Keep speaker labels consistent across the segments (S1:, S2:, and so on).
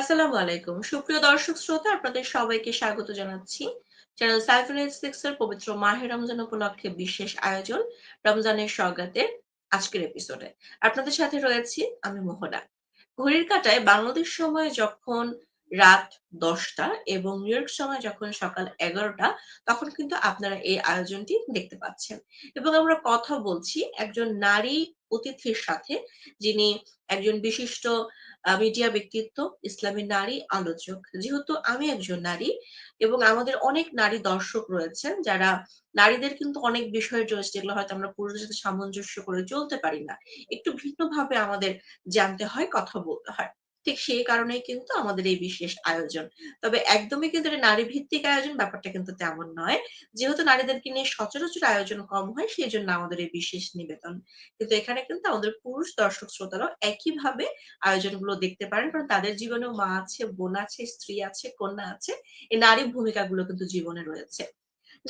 S1: আসসালামু আলাইকুম। সুপ্রিয় দর্শক শ্রোতা, আপনাদের সবাইকে স্বাগত জানাচ্ছি। চ্যানেল সাইফুল এর পবিত্র মাহে রমজান উপলক্ষে বিশেষ আয়োজন, রমজানের স্বগাতে আজকের এপিসোডে আপনাদের সাথে রয়েছি আমি মোহনা। ঘড়ির কাটায় বাংলাদেশ সময় যখন রাত দশটা এবং নিউ ইয়র্ক সময় যখন সকাল এগারোটা, তখন কিন্তু আপনারা এই আয়োজনটি দেখতে পাচ্ছেন। এবং আমরা কথা বলছি একজন নারী অতিথির সাথে, যিনি একজন বিশিষ্ট মিডিয়া ব্যক্তিত্ব, ইসলামী নারী আলোচক। যেহেতু আমি একজন নারী এবং আমাদের অনেক নারী দর্শক রয়েছেন, যারা নারীদের কিন্তু অনেক বিষয় রয়েছে, যেগুলো হয়তো আমরা পুরুষদের সাথে সামঞ্জস্য করে চলতে পারি না। একটু ভিন্নভাবে আমাদের জানতে হয়, কথা বলতে হয়। ঠিক সেই কারণেই কিন্তু আমাদের এই বিশেষ আয়োজন। তবে একদমই কিন্তু এটা নারী ভিত্তিক আয়োজন, ব্যাপারটা কিন্তু তেমন নয়। যেহেতু নারীদেরকে নিয়ে সচরাচর আয়োজন কম হয়, সেই জন্য আমাদের এই বিশেষ নিবেদন। কিন্তু এখানে কিন্তু আমাদের পুরুষ দর্শক শ্রোতারাও একইভাবে আয়োজনগুলো দেখতে পারেন, কারণ তাদের জীবনেও মা আছে, বোন আছে, স্ত্রী আছে, কন্যা আছে। এই নারী ভূমিকাগুলো কিন্তু জীবনে রয়েছে।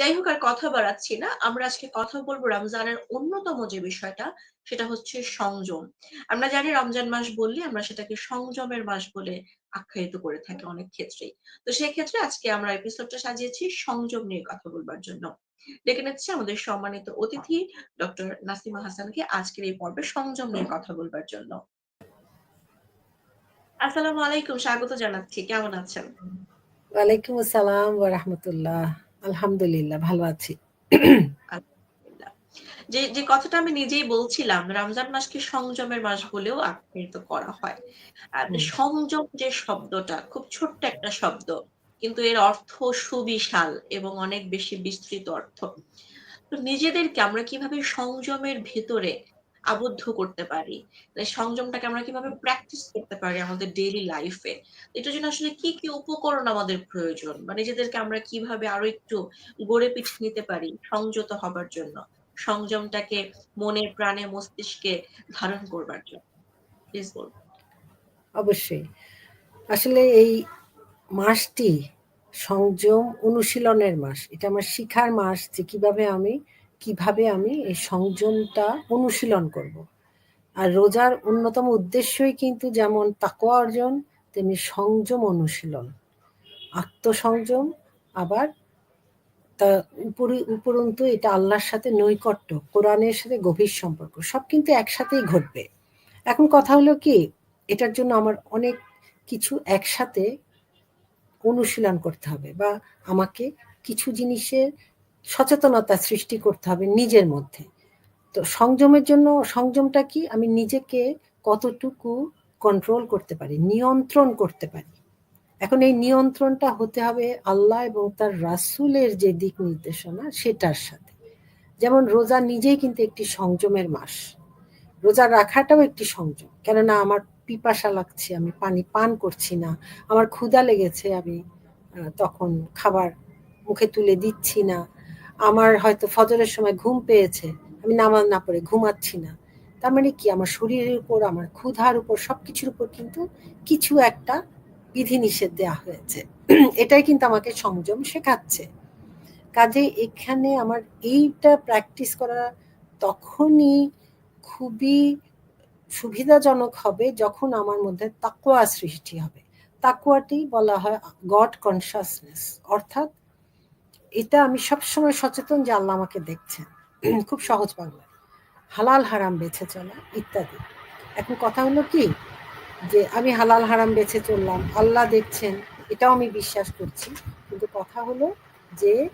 S1: যাই হোক, আর কথা বাড়াচ্ছি না। আমরা আজকে কথা বলব রমজানের অন্যতম যে বিষয়টা, সেটা হচ্ছে সংযম। আমরা জানি রমজান মাস বললে আমরা সেটাকে সংযমের মাস বলে আখ্যায়িত করে থাকি অনেক ক্ষেত্রেই। তো সেই ক্ষেত্রে আজকে আমরা এপিসোডটা সাজিয়েছি সংযম নিয়ে কথা বলবার জন্য। ডেকে নিচ্ছি আমাদের সম্মানিত অতিথি ডক্টর নাসিমা হাসানকে আজকের এই পর্বে সংযম নিয়ে কথা বলবার জন্য। আসসালামু আলাইকুম, স্বাগত জানাচ্ছি। কেমন আছেন?
S2: ওয়ালাইকুম আসসালাম ওয়া রাহমাতুল্লাহ। আলহামদুলিল্লাহ ভালো আছি।
S1: যে যে কথাটা আমি নিজেই বলছিলাম রমজান মাসকে সংযমের মাস বলেও আখ্যায়িত করা হয়। আর সংযম যে শব্দটা খুব ছোট্ট একটা শব্দ কিন্তু এর অর্থ সুবিশাল এবং অনেক বেশি বিস্তৃত অর্থ। তো নিজেদেরকে আমরা কীভাবে সংযমের ভেতরে আবদ্ধ করতে পারি। সংযমটাকে আমরা কীভাবে প্র্যাকটিস করতে পারি আমাদের ডেইলি লাইফে এটার জন্য আসলে কি কি উপকরণ আমাদের প্রয়োজন? বা নিজেদেরকে আমরা কীভাবে আরও একটু গড়ে পিঠে নিতে পারি সংযত হবার জন্য? সংযমটাকে মনে, প্রাণে, মস্তিষ্কে ধারণ করবার জন্য। প্লিজ বল
S2: অবশ্যই। আসলে এই মাসটি সংযম অনুশীলনের মাস। এটা আমার শিখার মাস যে কীভাবে আমি কীভাবে আমি এই সংযমটা অনুশীলন করব। আর রোজার অন্যতম উদ্দেশ্যই কিন্তু যেমন তাকোয়া অর্জন, তেমনি সংযম অনুশীলন আত্মসংযম, আবার তা উপরে, উপরন্তু এটা আল্লাহর সাথে নৈকট্য, কোরআনের সাথে গভীর সম্পর্ক, সব কিন্তু একসাথেই ঘটবে এখন কথা হলো কি, এটার জন্য আমার অনেক কিছু একসাথে অনুশীলন করতে হবে বা আমাকে কিছু জিনিসের সচেতনতা সৃষ্টি করতে হবে নিজের মধ্যে। তো সংযমের জন্য, সংযমটা কি? আমি নিজেকে কতটুকু কন্ট্রোল করতে পারি, নিয়ন্ত্রণ করতে পারি। এখন এই নিয়ন্ত্রণটা হতে হবে আল্লাহ এবং তার রাসুলের যে দিক নির্দেশনা সেটার সাথে। যেমন রোজা নিজেই কিন্তু একটি সংযমের মাস। রোজা রাখাটাও একটি সংযম। কেননা আমার পিপাসা লাগছে, আমি পানি পান করছি না, আমার ক্ষুধা লেগেছে, আমি তখন খাবার মুখে তুলে দিচ্ছি না। আমার হয়তো ফজরের সময় ঘুম পেয়েছে, আমি নামাজ না পড়ে ঘুমাচ্ছি না। তার মানে কি? আমার শরীরের উপর, আমার ক্ষুধার উপর, সবকিছুর উপর কিন্তু কিছু একটা বিধিনিষেধ দেওয়া হয়েছে। এটাই কিন্তু আমাকে সংযম শেখাচ্ছে। কাজে এখানে আমার এইটা প্র্যাকটিস করা তখনই খুবই সুবিধাজনক হবে যখন আমার মধ্যে তাকুয়া সৃষ্টি হবে। তাকুয়াটি বলা হয় গড কনসাসনেস অর্থাৎ এটা আমি সবসময় সচেতন যে আল্লাহ আমাকে দেখছেন। খুব সহজ বাংলায় হালাল হারাম বেছে চলা ইত্যাদি। এখন কথা হলো কি? যে আমি হালাল হারাম বেছে চললাম, আল্লাহ দেখছেন, এটাও আমি বিশ্বাস করছি। কিন্তু কথা হলো যে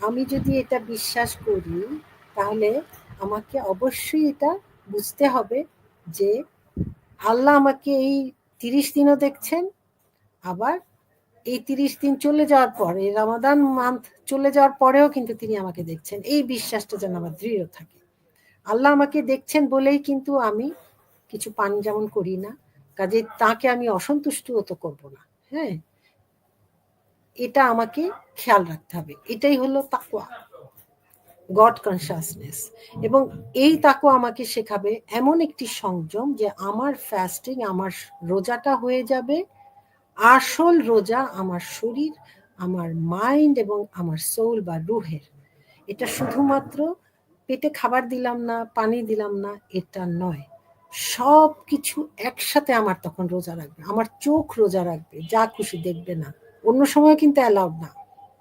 S2: আমি যদি এটা বিশ্বাস করি, তাহলে আমাকে অবশ্যই এটা বুঝতে হবে যে আল্লাহ আমাকে এই তিরিশ দিনও দেখছেন, আবার এই তিরিশ দিন চলে যাওয়ার পর, এই রামাদান মান্থ চলে যাওয়ার পরেও কিন্তু তিনি আমাকে দেখছেন। এই বিশ্বাসটা যেন আমার দৃঢ় থাকে। আল্লাহ আমাকে দেখছেন বলেই কিন্তু আমি কিছু পান যেমন করি না, কাজে তাকে আমি অসন্তুষ্ট তো করব না হ্যাঁ? এটা আমাকে খেয়াল রাখতে হবে। এটাই হলো তাকুয়া গড কনসাসনেস এবং এই তাকুয়া আমাকে শেখাবে এমন একটি সংযম যে আমার ফাস্টিং আমার রোজাটা হয়ে যাবে আসল রোজা আমার শরীর, আমার মাইন্ড এবং আমার সোল বা রুহের। এটা শুধুমাত্র পেটে খাবার দিলাম না, পানি দিলাম না, এটা নয়। সব কিছু একসাথে আমার তখন রোজা রাখবে। আমার চোখ রোজা রাখবে, যা খুশি দেখবে না। অন্য সময় কিন্তু অ্যালাউড না।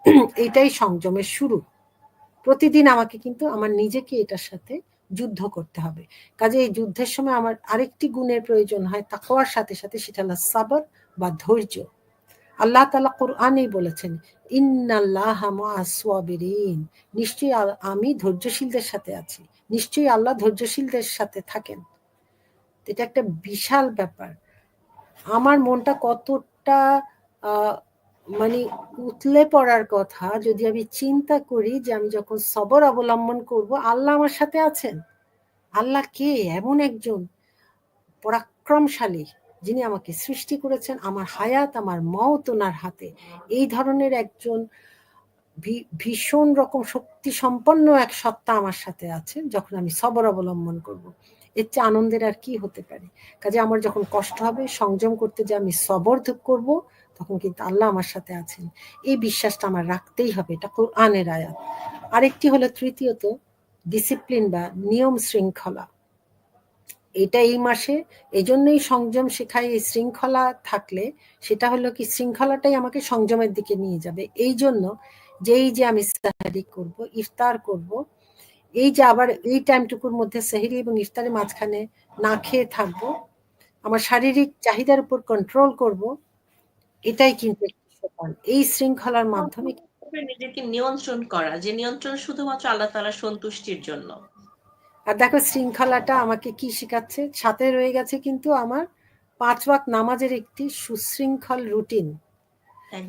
S2: এটাই সংযমের শুরু। প্রতিদিন আমাকে কিন্তু, আমার নিজেকে এটার সাথে যুদ্ধ করতে হবে। কাজে এই যুদ্ধের সময় আমার আরেকটি গুণের প্রয়োজন হয়, তাকওয়ার সাথে সাথে সেটা হলো সাবর। বা ধৈর্য। আল্লাহ তালা কোরআনেই বলেছেন, ইন্নাল্লাহ নিশ্চয়ই আমি ধৈর্যশীলদের সাথে আছি। নিশ্চয়ই আল্লাহ ধৈর্যশীলদের সাথে থাকেন। এটা একটা বিশাল ব্যাপার। আমার মনটা কতটা মানে উতলে পড়ার কথা যদি আমি চিন্তা করি যে আমি যখন সবর অবলম্বন করব, আল্লাহ আমার সাথে আছেন। আল্লাহ কে? এমন একজন পরাক্রমশালী। যিনি আমাকে সৃষ্টি করেছেন, আমার হায়াত, আমার মত ওনার হাতে। এই ধরনের একজন ভীষণ রকম শক্তি সম্পন্ন এক সত্তা আমার সাথে আছে যখন আমি সবর অবলম্বন করব। এর চেয়ে আনন্দের আর কি হতে পারে? কাজে আমার যখন কষ্ট হবে, সংযম করতে যে আমি সবর করব, তখন কিন্তু আল্লাহ আমার সাথে আছেন। এই বিশ্বাসটা আমার রাখতেই হবে, এটা কোরআনের আয়াত। আরেকটি হলো তৃতীয়ত ডিসিপ্লিন বা নিয়ম শৃঙ্খলা। এটা এই মাসে। এই জন্যই সংযম শেখায় এই শৃঙ্খলা থাকলে সেটা হলো কি শৃঙ্খলাটাই আমাকে সংযমের দিকে নিয়ে যাবে। এই জন্য যেই যে আমি সাহারি করব, ইফতার করব, এই যে আবার এই টাইমটুকুর মধ্যে সেহরি এবং ইফতারের মাঝখানে না খেয়ে থাকব, আমার শারীরিক চাহিদার উপর কন্ট্রোল করব, এটাই কিন্তু এই শৃঙ্খলার মাধ্যমে
S1: নিজেকে নিয়ন্ত্রণ করা, যে নিয়ন্ত্রণ শুধুমাত্র আল্লাহ তালার সন্তুষ্টির জন্য।
S2: আর দেখো শৃঙ্খলাটা আমাকে কি শেখাচ্ছে? সাথে রয়ে গেছে কিন্তু আমার পাঁচ ওয়াক নামাজের একটি সুশৃঙ্খল রুটিন।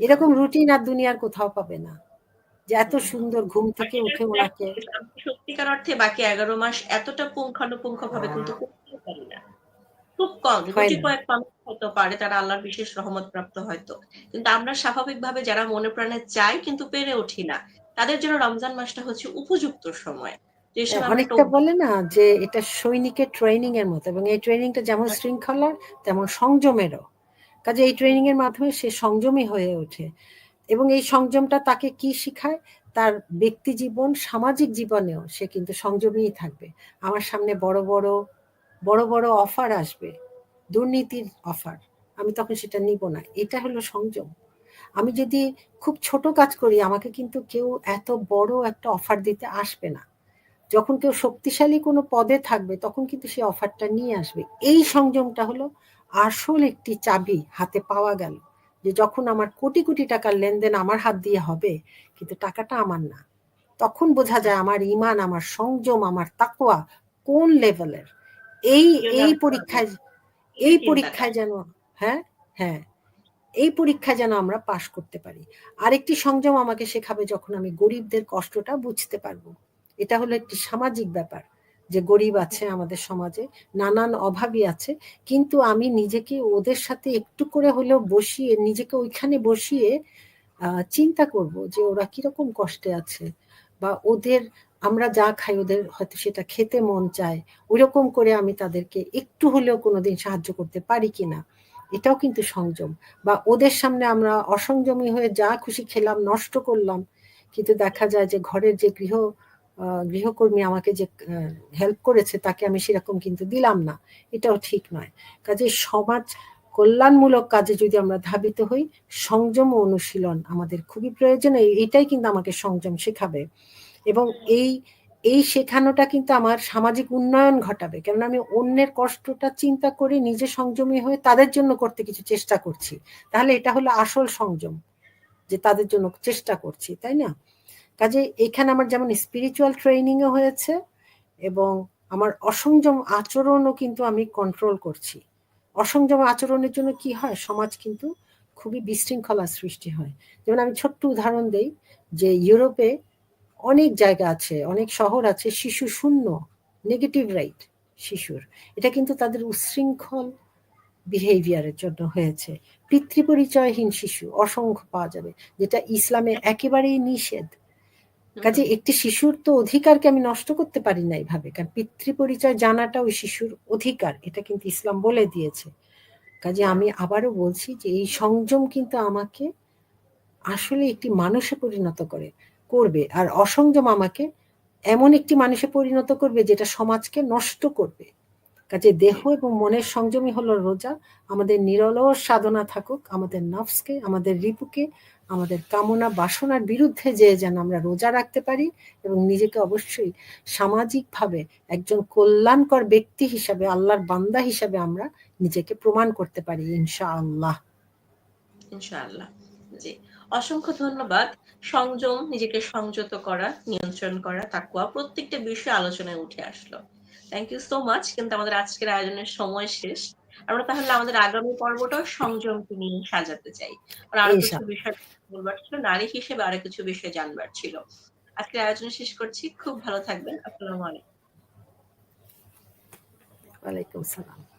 S2: এরকম রুটিন আর দুনিয়ার কোথাও পাবে না। যে এত সুন্দর ঘুম থেকে উঠে ওনাকে
S1: সত্যিকার অর্থে বাকি এগারো মাস এতটা পুঙ্খানুপুঙ্খ ভাবে কিন্তু না। খুব কম গুটি কয়েক মানুষ হতে পারে তারা আল্লাহর বিশেষ রহমত প্রাপ্ত হয়তো। কিন্তু আমরা স্বাভাবিকভাবে যারা মনে প্রাণে চাই কিন্তু পেরে উঠি না তাদের জন্য রমজান মাসটা হচ্ছে উপযুক্ত সময়।
S2: অনেকটা বলে না যে এটা সৈনিকের ট্রেনিং এর মতো এবং এই ট্রেনিংটা যেমন শৃঙ্খলার তেমন সংযমেরও। কাজে এই ট্রেনিং এর মাধ্যমে সে সংযমী হয়ে ওঠে এবং এই সংযমটা তাকে কি শিখায়? তার ব্যক্তি জীবন সামাজিক জীবনেও সে কিন্তু সংযমীই থাকবে। আমার সামনে বড় বড় বড় বড় অফার আসবে দুর্নীতির অফার আমি তখন সেটা নিব না। এটা হলো সংযম। আমি যদি খুব ছোট কাজ করি আমাকে কিন্তু কেউ এত বড় একটা অফার দিতে আসবে না। যখন কেউ শক্তিশালী কোনো পদে থাকবে তখন কিন্তু সে অফারটা নিয়ে আসবে। এই সংযমটা হলো আসল একটি চাবি হাতে পাওয়া গেল যে যখন আমার কোটি কোটি টাকার লেনদেন আমার হাত দিয়ে হবে কিন্তু টাকাটা আমার না। তখন বোঝা যায় আমার ইমান আমার সংযম আমার তাকোয়া কোন লেভেলের এই এই পরীক্ষায় এই পরীক্ষায় যেন হ্যাঁ হ্যাঁ এই পরীক্ষায় যেন আমরা পাশ করতে পারি। আরেকটি সংযম আমাকে শেখাবে যখন আমি গরিবদের কষ্টটা বুঝতে পারব। এটা হলো একটি সামাজিক ব্যাপার যে গরিব আছে আমাদের সমাজে, নানান অভাবই আছে, কিন্তু আমি নিজেকে ওদের সাথে একটু করে হলেও বসিয়ে, নিজেকে ওইখানে বসিয়ে চিন্তা করব যে ওরা কীরকম কষ্টে আছে বা ওদের, আমরা যা খাই ওদের হয়তো সেটা খেতে মন চায়, ওইরকম করে আমি তাদেরকে একটু হলেও কোনোদিন সাহায্য করতে পারি কিনা, এটাও কিন্তু সংযম। বা ওদের সামনে আমরা অসংযমী হয়ে যা খুশি খেলাম, নষ্ট করলাম, কিন্তু দেখা যায় যে ঘরের যে গৃহ গৃহকর্মী আমাকে যে হেল্প করেছে তাকে আমি সেরকম কিন্তু দিলাম না। এটাও ঠিক নয়। কাজে সমাজ কল্যাণমূলক কাজে যদি আমরা ধাবিত হই, সংযম ও অনুশীলন আমাদের খুবই প্রয়োজন এইটাই কিন্তু আমাকে সংযম শেখাবে। এবং এই এই শেখানোটা কিন্তু আমার সামাজিক উন্নয়ন ঘটাবে। কেননা আমি অন্যের কষ্টটা চিন্তা করে নিজে সংযমী হয়ে তাদের জন্য করতে কিছু চেষ্টা করছি। তাহলে এটা হলো আসল সংযম, যে তাদের জন্য চেষ্টা করছি, তাই না? কাজে এখানে আমার যেমন স্পিরিচুয়াল ট্রেনিংও হয়েছে এবং আমার অসংযম আচরণও কিন্তু আমি কন্ট্রোল করছি। অসংযম আচরণের জন্য কি হয়? সমাজ কিন্তু খুবই বিশৃঙ্খলা সৃষ্টি হয়। যেমন আমি ছোট্ট উদাহরণ দেই যে ইউরোপে অনেক জায়গা আছে, অনেক শহর আছে, শিশু শূন্য নেগেটিভ রাইট শিশুর। এটা কিন্তু তাদের উচ্ছৃঙ্খল বিহেভিয়ারের জন্য হয়েছে। পিতৃপরিচয়হীন শিশু, অসংখ্য পাওয়া যাবে, যেটা ইসলামে একেবারেই নিষেধ। কাজে একটি শিশুর তো অধিকারকে আমি নষ্ট করতে পারি না এইভাবে কারণ পিতৃ পরিচয় জানাটা ওই শিশুর অধিকার, এটা কিন্তু ইসলাম বলে দিয়েছে। কাজে আমি আবারও বলছি যে এই সংযম কিন্তু আমাকে আসলে একটি মানুষে পরিণত করে, করবে। আর অসংযম আমাকে এমন একটি মানুষে পরিণত করবে যেটা সমাজকে নষ্ট করবে। কাজে দেহ এবং মনের সংযমই হলো রোজা। আমাদের নিরলস সাধনা থাকুক, আমাদের নফসকে, আমাদের রিপুকে আমাদের কামনা বাসনার বিরুদ্ধে যে যেন আমরা রোজা রাখতে পারি এবং নিজেকে অবশ্যই সামাজিকভাবে একজন কল্যাণকর ব্যক্তি হিসাবে, আল্লাহর বান্দা হিসাবে আমরা নিজেকে প্রমাণ করতে পারি ইনশা আল্লাহ
S1: ইনশাআল্লাহ। জি। অসংখ্য ধন্যবাদ। সংযম, নিজেকে সংযত করা, নিয়ন্ত্রণ করা, তাকুয়া প্রত্যেকটা বিষয় আলোচনায় উঠে আসলো। থ্যাংক ইউ সো মাচ কিন্তু আমাদের আজকের আয়োজনের সময় শেষ। আমরা তাহলে আমাদের আগামী পর্বটাও সংযমকে নিয়ে সাজাতে চাই। আর আরও কিছু। বিষয় বলবার ছিল নারী হিসেবে আরও কিছু বিষয় জানবার ছিল। আজকের আয়োজন শেষ করছি। খুব ভালো থাকবেন। আসসালামু আলাইকুম।
S2: ওয়ালাইকুম সালাম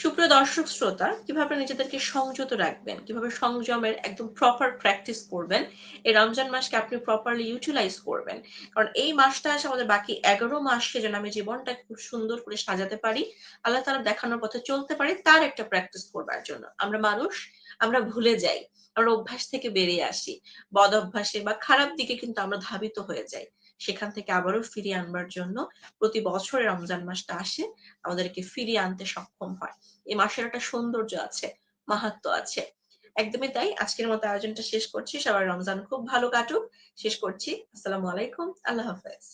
S1: সুপ্রিয় দর্শক শ্রোতা, কীভাবে নিজেদেরকে সংযত রাখবেন, কীভাবে সংযমের একদম প্রপার প্র্যাকটিস করবেন, এই রমজান মাসকে আপনি প্রপারলি ইউটিলাইজ করবেন। কারণ এই মাসটা আসে আমাদের বাকি এগারো মাসকে যেন আমি জীবনটা খুব সুন্দর করে সাজাতে পারি, আল্লাহ তারা দেখানোর পথে চলতে পারি, তার একটা প্র্যাকটিস করবার জন্য। আমরা মানুষ, আমরা ভুলে যাই, আমরা অভ্যাস থেকে বেরিয়ে আসি, বদ অভ্যাসে বা খারাপ দিকে কিন্তু আমরা ধাবিত হয়ে যাই। সেখান থেকে আবারও ফিরিয়ে আনবার জন্য প্রতি বছরে রমজান মাসটা আসে, আমাদেরকে ফিরিয়ে আনতে সক্ষম হয়। এই মাসের একটা সৌন্দর্য আছে মাহাত্ম আছে। একদমই তাই, আজকের মতো আয়োজনটা শেষ করছি। সবাই রমজান খুব ভালো কাটুক। শেষ করছি। আসসালামু আলাইকুম। আল্লাহ হাফেজ।